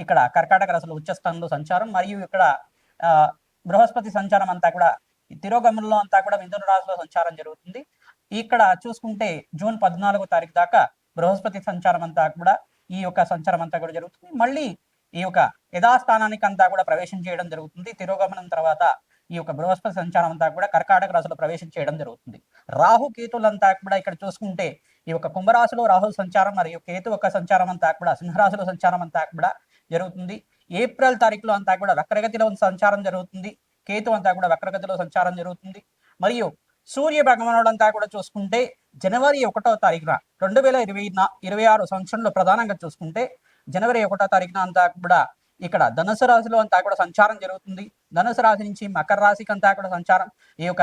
ఇక్కడ కర్కాటక రాశిలో ఉచ్చస్థానంలో సంచారం మరియు ఇక్కడ ఆ, బృహస్పతి సంచారం అంతా కూడా ఈ తిరోగమనంలో అంతా కూడా మిథున రాశిలో సంచారం జరుగుతుంది. ఇక్కడ చూసుకుంటే జూన్ పద్నాలుగో తారీఖు దాకా బృహస్పతి సంచారం అంతా కూడా ఈ యొక్క సంచారం అంతా కూడా జరుగుతుంది. మళ్ళీ ఈ యొక్క యథాస్థానానికి అంతా కూడా ప్రవేశం చేయడం జరుగుతుంది. తిరోగమనం తర్వాత ఈ యొక్క బృహస్పతి సంచారం అంతా కూడా కర్కాటక రాశిలో ప్రవేశం చేయడం జరుగుతుంది. రాహు కేతులంతా కూడా ఇక్కడ చూసుకుంటే ఈ యొక్క కుంభరాశిలో రాహు సంచారం మరియు కేతు యొక్క సంచారం అంతా కూడా సింహరాశిలో సంచారం అంతా కూడా జరుగుతుంది. ఏప్రిల్ తారీఖులో అంతా కూడా వక్రగతిలో సంచారం జరుగుతుంది. కేతు అంతా కూడా వక్రగతిలో సంచారం జరుగుతుంది. మరియు సూర్య భగవానుడు అంతా కూడా చూసుకుంటే జనవరి ఒకటో తారీఖున రెండు వేల ఇరవై ఇరవై ఆరు సంవత్సరంలో ప్రధానంగా చూసుకుంటే జనవరి ఒకటో తారీఖున అంతా కూడా ఇక్కడ ధనుసు రాశిలో అంతా కూడా సంచారం జరుగుతుంది. ధనుసు రాశి నుంచి మకర రాశికి అంతా కూడా సంచారం. ఈ యొక్క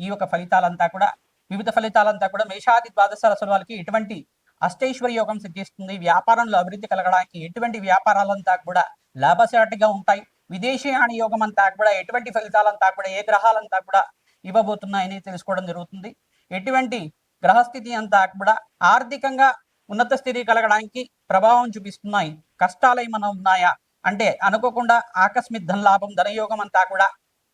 ఈ యొక్క ఫలితాలంతా కూడా వివిధ ఫలితాలంతా కూడా మేషాది ద్వాదశ రాశుల వాళ్ళకి ఎటువంటి అష్టైశ్వర్య యోగం సిద్ధిస్తుంది వ్యాపారంలో అభివృద్ధి కలగడానికి ఎటువంటి వ్యాపారాలంతా కూడా లాభసాటిగా ఉంటాయి విదేశీయాన యోగం అంతా కూడా ఎటువంటి ఫలితాలంతా కూడా ఏ గ్రహాలంతా కూడా ఇవ్వబోతున్నాయని తెలుసుకోవడం జరుగుతుంది. ఎటువంటి గ్రహస్థితి అంతా కూడా ఆర్థికంగా ఉన్నత స్థితి కలగడానికి ప్రభావం చూపిస్తున్నాయి. కష్టాలు ఏమైనా ఉన్నాయా? అంటే అనుకోకుండా ఆకస్మిక ధన లాభం ధనయోగం అంతా కూడా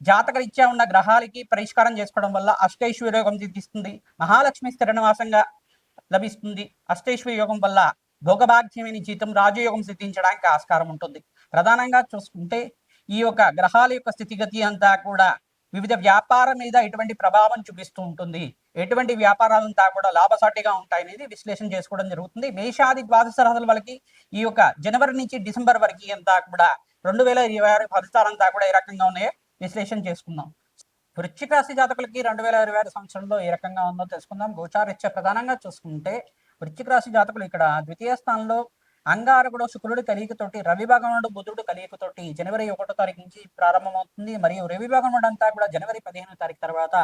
జాతకరీత్యా ఉన్న గ్రహాలకి పరిష్కారం చేసుకోవడం వల్ల అష్టైశ్వర్య యోగం సిద్ధిస్తుంది. మహాలక్ష్మి స్థిరనివాసంగా లభిస్తుంది. అష్టైశ్వర్య యోగం వల్ల భోగభాగ్యమైన జీతం రాజయోగం సిద్ధించడానికి ఆస్కారం ఉంటుంది. ప్రధానంగా చూసుకుంటే ఈ యొక్క గ్రహాల యొక్క స్థితిగతి అంతా కూడా వివిధ వ్యాపారం మీద ఎటువంటి ప్రభావం చూపిస్తూ ఉంటుంది. ఎటువంటి వ్యాపారాలంతా కూడా లాభసాటిగా ఉంటాయనేది విశ్లేషణ చేసుకోవడం జరుగుతుంది. మేషాది ద్వాదశ రాశుల వాళ్ళకి ఈ యొక్క జనవరి నుంచి డిసెంబర్ వరకు అంతా కూడా రెండు వేల ఇరవై ఆరు ఫలితాలంతా కూడా ఏ రకంగా ఉన్నాయో విశ్లేషణ చేసుకుందాం. వృశ్చిక రాశి జాతకులకి రెండు వేల ఇరవై ఆరు సంవత్సరంలో ఏ రకంగా ఉందో తెలుసుకుందాం. గోచారిత్య ప్రధానంగా చూసుకుంటే వృశ్చిక రాశి జాతకులు ఇక్కడ ద్వితీయ స్థానంలో అంగారకుడు శుక్రుడు కలియకతోటి రవి నుండి బుధుడు కలియకతోటి జనవరి ఒకటో తారీఖు నుంచి ప్రారంభమవుతుంది. మరియు రవి నుండి అంతా కూడా జనవరి పదిహేను తారీఖు తర్వాత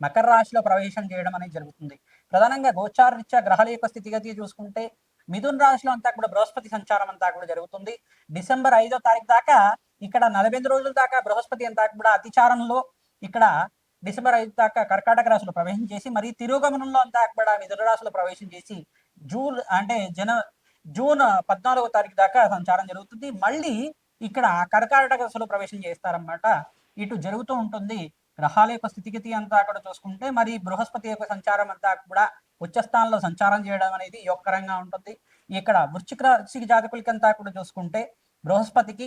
మకర రాశిలో ప్రవేశం చేయడం అనేది జరుగుతుంది. ప్రధానంగా గోచారరీత్యా గ్రహాల యొక్క స్థితిగతి చూసుకుంటే మిథున్ రాశిలో అంతా కూడా బృహస్పతి సంచారం అంతా కూడా జరుగుతుంది. డిసెంబర్ ఐదో తారీఖు దాకా ఇక్కడ నలభై ఎనిమిది రోజుల దాకా బృహస్పతి అంతా కూడా అతిచారంలో ఇక్కడ డిసెంబర్ ఐదు దాకా కర్కాటక రాశిలో ప్రవేశం చేసి మరి తిరుగమనంలో అంతా కూడా మిథున రాశిలో ప్రవేశం చేసి జూన్ అంటే జన జూన్ పద్నాలుగో తారీఖు దాకా సంచారం జరుగుతుంది. మళ్ళీ ఇక్కడ కర్కాటక రాశిలో ప్రవేశం చేస్తారన్నమాట. ఇటు జరుగుతూ ఉంటుంది. గ్రహాల యొక్క స్థితిగతి అంతా కూడా చూసుకుంటే మరి బృహస్పతి యొక్క సంచారం అంతా కూడా ఉచ్చస్థానంలో సంచారం చేయడం అనేది యోగకరంగా ఉంటుంది. ఇక్కడ వృశ్చిక రాశి జాతకులకి అంతా కూడా చూసుకుంటే బృహస్పతికి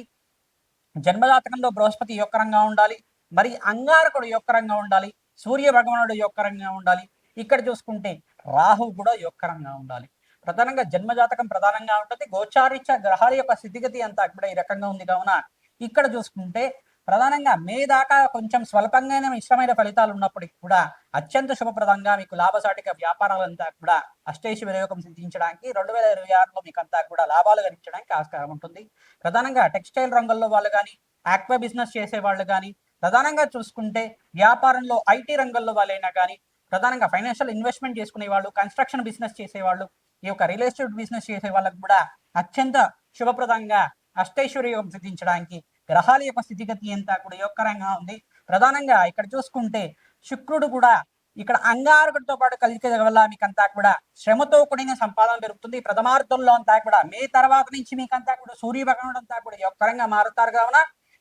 జన్మజాతకంలో బృహస్పతి రంగా ఉండాలి మరి అంగారకుడు యొక్క రంగా ఉండాలి సూర్య భగవానుడు యొక్క రంగా ఉండాలి. ఇక్కడ చూసుకుంటే రాహు కూడా యొక్క రంగా ఉండాలి. ప్రధానంగా జన్మజాతకం ప్రధానంగా ఉంటుంది. గోచారిత్య గ్రహాల యొక్క స్థితిగతి అంతా కూడా ఈ రకంగా ఉంది. కావున ఇక్కడ చూసుకుంటే ప్రధానంగా మే దాకా కొంచెం స్వల్పంగానే మిశ్రమైన ఫలితాలు ఉన్నప్పటికీ కూడా అత్యంత శుభప్రదంగా మీకు లాభసాటిక వ్యాపారాలంతా కూడా అష్టేషి వినియోగం సిద్ధించడానికి రెండు వేల ఇరవై ఆరులో మీకు అంతా కూడా లాభాలు గణించడానికి ఆస్కారం ఉంటుంది. ప్రధానంగా టెక్స్టైల్ రంగంలో వాళ్ళు కానీ ఆక్వా బిజినెస్ చేసే వాళ్ళు కానీ ప్రధానంగా చూసుకుంటే వ్యాపారంలో ఐటీ రంగంలో వాళ్ళైనా కానీ ప్రధానంగా ఫైనాన్షియల్ ఇన్వెస్ట్మెంట్ చేసుకునే వాళ్ళు కన్స్ట్రక్షన్ బిజినెస్ చేసేవాళ్ళు ఈ యొక్క రియల్ ఎస్టేట్ బిజినెస్ చేసే వాళ్ళకు కూడా అత్యంత శుభప్రదంగా అష్టైశ్వర్య సిద్ధించడానికి గ్రహాల యొక్క స్థితిగతి అంతా కూడా యోగకరంగా ఉంది. ప్రధానంగా ఇక్కడ చూసుకుంటే శుక్రుడు కూడా ఇక్కడ అంగారకుడితో పాటు కలిసి వల్ల మీకంతా కూడా శ్రమతో కూడిన సంపాదన పెరుగుతుంది. ప్రథమార్థంలో అంతా కూడా మే తర్వాత నుంచి మీకంతా కూడా సూర్యభగవానుడు అంతా కూడా యోగకరంగా మారుతారు కావున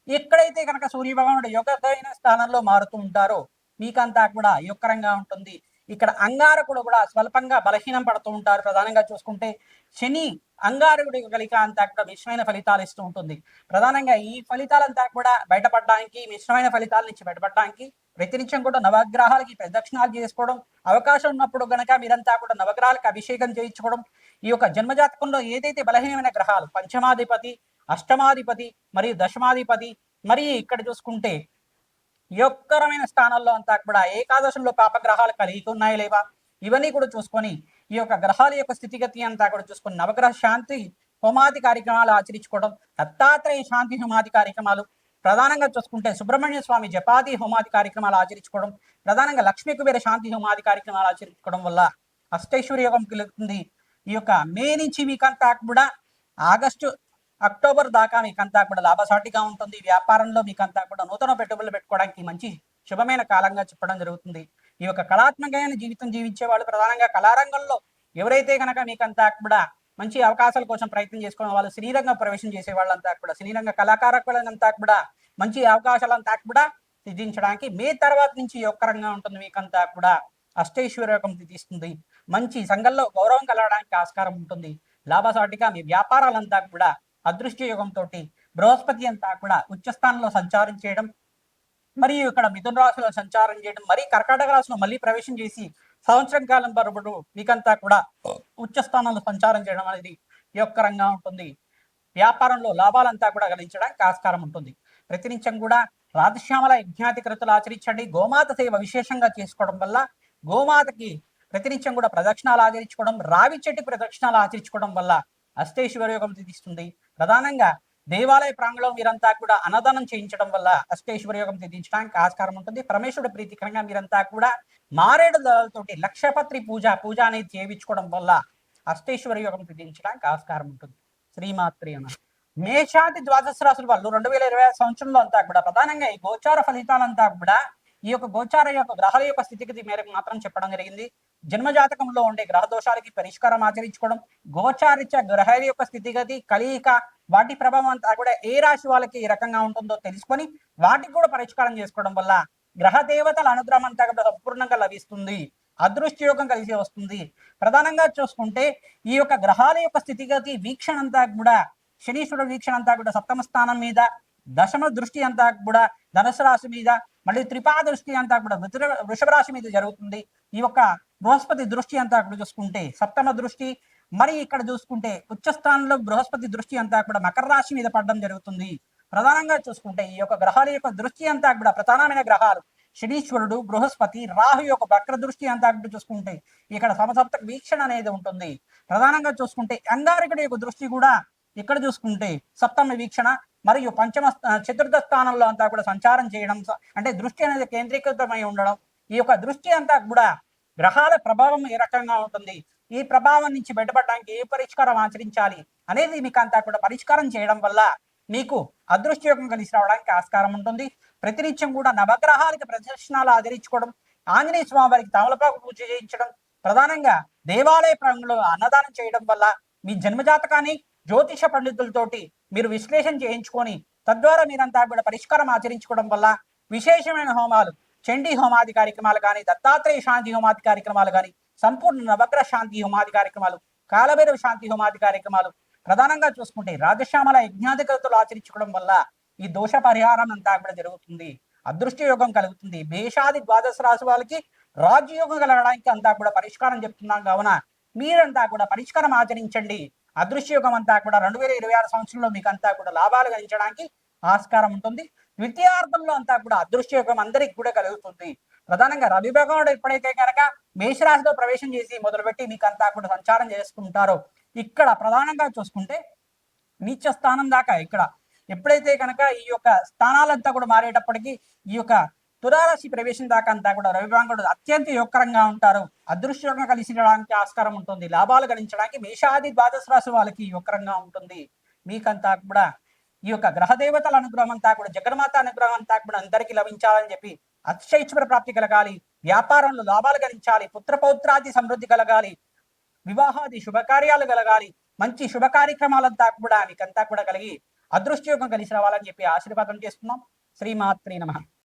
ఎక్కడైతే కనుక సూర్య యొక్కైన స్థానంలో మారుతూ ఉంటారో మీకంతా కూడా యోగకరంగా ఉంటుంది. ఇక్కడ అంగారకుడు కూడా స్వల్పంగా బలహీనం పడుతూ ఉంటారు. ప్రధానంగా చూసుకుంటే శని అంగారకుడి కలిక అంతా కూడా మిశ్రమైన ఫలితాలు ఇస్తూ ఉంటుంది. ప్రధానంగా ఈ ఫలితాలంతా కూడా బయటపడడానికి మిశ్రమైన ఫలితాల నుంచి బయటపడడానికి ప్రతినిత్యం కూడా నవగ్రహాలకి ప్రదక్షిణాలు చేసుకోవడం అవకాశం ఉన్నప్పుడు గనక మీరంతా కూడా నవగ్రహాలకు అభిషేకం చేయించుకోవడం ఈ యొక్క జన్మజాతకంలో ఏదైతే బలహీనమైన గ్రహాలు పంచమాధిపతి అష్టమాధిపతి మరియు దశమాధిపతి మరి ఇక్కడ చూసుకుంటే యొక్కరమైన స్థానాల్లో అంతా కూడా ఏకాదశంలో పాపగ్రహాలు కలిగి ఉన్నాయా లేవా? ఇవన్నీ కూడా చూసుకొని ఈ యొక్క గ్రహాల యొక్క స్థితిగతి అంతా కూడా చూసుకొని నవగ్రహ శాంతి హోమాది కార్యక్రమాలు ఆచరించుకోవడం దత్తాత్రేయ శాంతి హోమాది కార్యక్రమాలు ప్రధానంగా చూసుకుంటే సుబ్రహ్మణ్య స్వామి జపాది హోమాది కార్యక్రమాలు ఆచరించుకోవడం ప్రధానంగా లక్ష్మీ కుబేర శాంతి హోమాది కార్యక్రమాలు ఆచరించుకోవడం వల్ల అష్టైశ్వర్య యోగం కలుగుతుంది. ఈ యొక్క మే నుంచి మీకంతా కూడా ఆగస్టు అక్టోబర్ దాకా మీకంతా కూడా లాభసాటిగా ఉంటుంది. వ్యాపారంలో మీకంతా కూడా నూతన పెట్టుబడులు పెట్టుకోవడానికి మంచి శుభమైన కాలంగా చెప్పడం జరుగుతుంది. ఈ యొక్క కళాత్మకమైన జీవితం జీవించే వాళ్ళు ప్రధానంగా కళారంగంలో ఎవరైతే కనుక మీకంతా కూడా మంచి అవకాశాల కోసం ప్రయత్నం చేసుకున్న వాళ్ళు శ్రీరంగ ప్రవేశం చేసే వాళ్ళంతా కూడా శ్రీరంగ కళాకారకులంతా కూడా మంచి అవకాశాలంతా కూడా సిద్ధించడానికి మే తర్వాత నుంచి యొక్కరంగా ఉంటుంది. మీకంతా కూడా అష్టైశ్వర్యకం తీస్తుంది మంచి సంఘంలో గౌరవం కలగడానికి ఆస్కారం ఉంటుంది. లాభసాటిగా మీ వ్యాపారాలంతా కూడా అదృష్ట బృహస్పతి అంతా కూడా ఉచ్చస్థానంలో సంచారం చేయడం మరియు ఇక్కడ మిథున రాశిలో సంచారం చేయడం మరి కర్కాటక రాశిలో మళ్ళీ ప్రవేశం చేసి సంవత్సరం కాలం పరబడు మీకంతా కూడా ఉచ్చ స్థానంలో సంచారం చేయడం అనేది యోగకరంగా ఉంటుంది. వ్యాపారంలో లాభాలంతా కూడా గణించడానికి ఆస్కారం ఉంటుంది. ప్రతినిత్యం కూడా రాధశ్యామల యజ్ఞాతి కృతులు ఆచరించండి. గోమాత సేవ విశేషంగా చేసుకోవడం వల్ల గోమాతకి ప్రతినిత్యం కూడా ప్రదక్షిణాలు ఆచరించుకోవడం రావి చెట్టు ప్రదక్షిణాలు ఆచరించుకోవడం వల్ల అష్టేశ్వర యోగం తీస్తుంది ప్రధానంగా దేవాలయ ప్రాంగణంలో మీరంతా కూడా అన్నదానం చేయించడం వల్ల అష్టేశ్వర యోగం సిద్ధించడానికి ఆస్కారం ఉంటుంది. పరమేశ్వరుడు ప్రీతికరంగా మీరంతా కూడా మారేడు దళాలతోటి లక్షపత్రి పూజ పూజ అనేది చేయించుకోవడం వల్ల అష్టేశ్వర యోగం సిద్ధించడానికి ఆస్కారం ఉంటుంది. శ్రీమాత్రి అన్న మేషాది ద్వాదశ రాశుల వాళ్ళు రెండు వేల ఇరవై సంవత్సరంలో అంతా కూడా ప్రధానంగా ఈ గోచార ఫలితాలంతా కూడా ఈ యొక్క గోచార యొక్క గ్రహాల యొక్క స్థితిగతి మేరకు మాత్రం చెప్పడం జరిగింది. జన్మజాతకంలో ఉండే గ్రహ దోషాలకి పరిష్కారం ఆచరించుకోవడం గోచారిత్య గ్రహాల యొక్క స్థితిగతి కలియిక వాటి ప్రభావం అంతా కూడా ఏ రాశి వాళ్ళకి ఈ రకంగా ఉంటుందో తెలుసుకొని వాటికి కూడా పరిష్కారం చేసుకోవడం వల్ల గ్రహ దేవతల అనుగ్రహం అంతా కూడా సంపూర్ణంగా లభిస్తుంది. అదృష్టయోగం కలిసి వస్తుంది. ప్రధానంగా చూసుకుంటే ఈ యొక్క గ్రహాల యొక్క స్థితిగతి వీక్షణ అంతా కూడా శనీశ్వరుడు వీక్షణ అంతా కూడా సప్తమ స్థానం మీద దశమ దృష్టి అంతా కూడా ధనుసు రాశి మీద మళ్ళీ త్రిపా దృష్టి అంతా కూడా వృషభ రాశి మీద జరుగుతుంది. ఈ యొక్క బృహస్పతి దృష్టి అంతా కూడా చూసుకుంటే సప్తమ దృష్టి మరి ఇక్కడ చూసుకుంటే ఉచ్చస్థానంలో బృహస్పతి దృష్టి అంతా కూడా మకర రాశి మీద పడడం జరుగుతుంది. ప్రధానంగా చూసుకుంటే ఈ యొక్క గ్రహాల యొక్క దృష్టి అంతా కూడా ప్రధానమైన గ్రహాలు. శనీశ్వరుడు బృహస్పతి రాహు యొక్క వక్ర దృష్టి అంతా కూడా చూసుకుంటే ఇక్కడ సమసప్తక వీక్షణ అనేది ఉంటుంది. ప్రధానంగా చూసుకుంటే అంగారకుడి యొక్క దృష్టి కూడా ఇక్కడ చూసుకుంటే సప్తమ వీక్షణ మరియు పంచమ చతుర్థ స్థానంలో అంతా కూడా సంచారం చేయడం అంటే దృష్టి అనేది కేంద్రీకృతమై ఉండడం ఈ యొక్క దృష్టి అంతా కూడా గ్రహాల ప్రభావం ఏ రకంగా ఉంటుంది? ఈ ప్రభావం నుంచి బయటపడడానికి ఏ పరిష్కారం ఆచరించాలి అనేది మీకు అంతా కూడా పరిష్కారం చేయడం వల్ల మీకు అదృష్టయోగం కలిసి రావడానికి ఆస్కారం ఉంటుంది. ప్రతినిత్యం కూడా నవగ్రహాలకి ప్రదర్శనాలు ఆచరించుకోవడం ఆంజనేయ స్వామి వారికి తమలపాకు పూజ చేయించడం ప్రధానంగా దేవాలయ ప్రాంగంలో అన్నదానం చేయడం వల్ల మీ జన్మజాతకాన్ని జ్యోతిష పండితులతోటి మీరు విశ్లేషణ చేయించుకొని తద్వారా మీరంతా కూడా పరిష్కారం ఆచరించుకోవడం వల్ల విశేషమైన హోమాలు చండీ హోమాది కార్యక్రమాలు కానీ దత్తాత్రేయ శాంతి హోమాది కార్యక్రమాలు కానీ సంపూర్ణ నవగ్రహ శాంతి హోమాది కార్యక్రమాలు కాలభైరవ శాంతి హోమాది కార్యక్రమాలు ప్రధానంగా చూసుకుంటే రాజశ్యామల యజ్ఞాధికతలు ఆచరించుకోవడం వల్ల ఈ దోష పరిహారం అంతా కూడా జరుగుతుంది. అదృష్ట యోగం కలుగుతుంది. మేషాది ద్వాదశ రాశి వాళ్ళకి రాజయోగం కలగడానికి అంతా కూడా పరిష్కారం చెప్తున్నాం. కావున మీరంతా కూడా పరిష్కారం ఆచరించండి. అదృశ్య యోగం అంతా కూడా రెండు వేల ఇరవై ఆరు సంవత్సరంలో మీకు అంతా కూడా లాభాలు గణించడానికి ఆస్కారం ఉంటుంది. ద్వితీయార్థంలో అంతా కూడా అదృశ్య యోగం అందరికి కూడా కలుగుతుంది. ప్రధానంగా రవి భగవానుడు ఎప్పుడైతే కనుక మేషరాశిలో ప్రవేశం చేసి మొదలుపెట్టి మీకు అంతా కూడా సంచారం చేసుకుంటారో ఇక్కడ ప్రధానంగా చూసుకుంటే నీచ స్థానం దాకా ఇక్కడ ఎప్పుడైతే కనుక ఈ యొక్క స్థానాలంతా కూడా మారేటప్పటికీ ఈ యొక్క తులారాశి ప్రవేశం దాకా అంతా కూడా రవిభాంగుడు అత్యంత యోగకరంగా ఉంటారు. అదృశ్యంగా కలిసినడానికి ఆస్కారం ఉంటుంది. లాభాలు గణించడానికి మేషాది ద్వాదశ రాశి వాళ్ళకి యోగకరంగా ఉంటుంది. మీకంతా కూడా ఈ యొక్క గ్రహదేవతల అనుగ్రహం అంతా కూడా జగన్మాత అనుగ్రహం అంతా కూడా అందరికీ లభించాలని చెప్పి అతిశైశ్వర ప్రాప్తి కలగాలి వ్యాపారంలో లాభాలు గణించాలి పుత్రపౌత్రాది సమృద్ధి కలగాలి వివాహాది శుభకార్యాలు కలగాలి మంచి శుభ కార్యక్రమాలంతా కూడా మీకంతా కూడా కలిగి అదృష్టయోగం కలిసి రావాలని చెప్పి ఆశీర్వాదం చేస్తున్నాం. శ్రీమాత్రి నమ.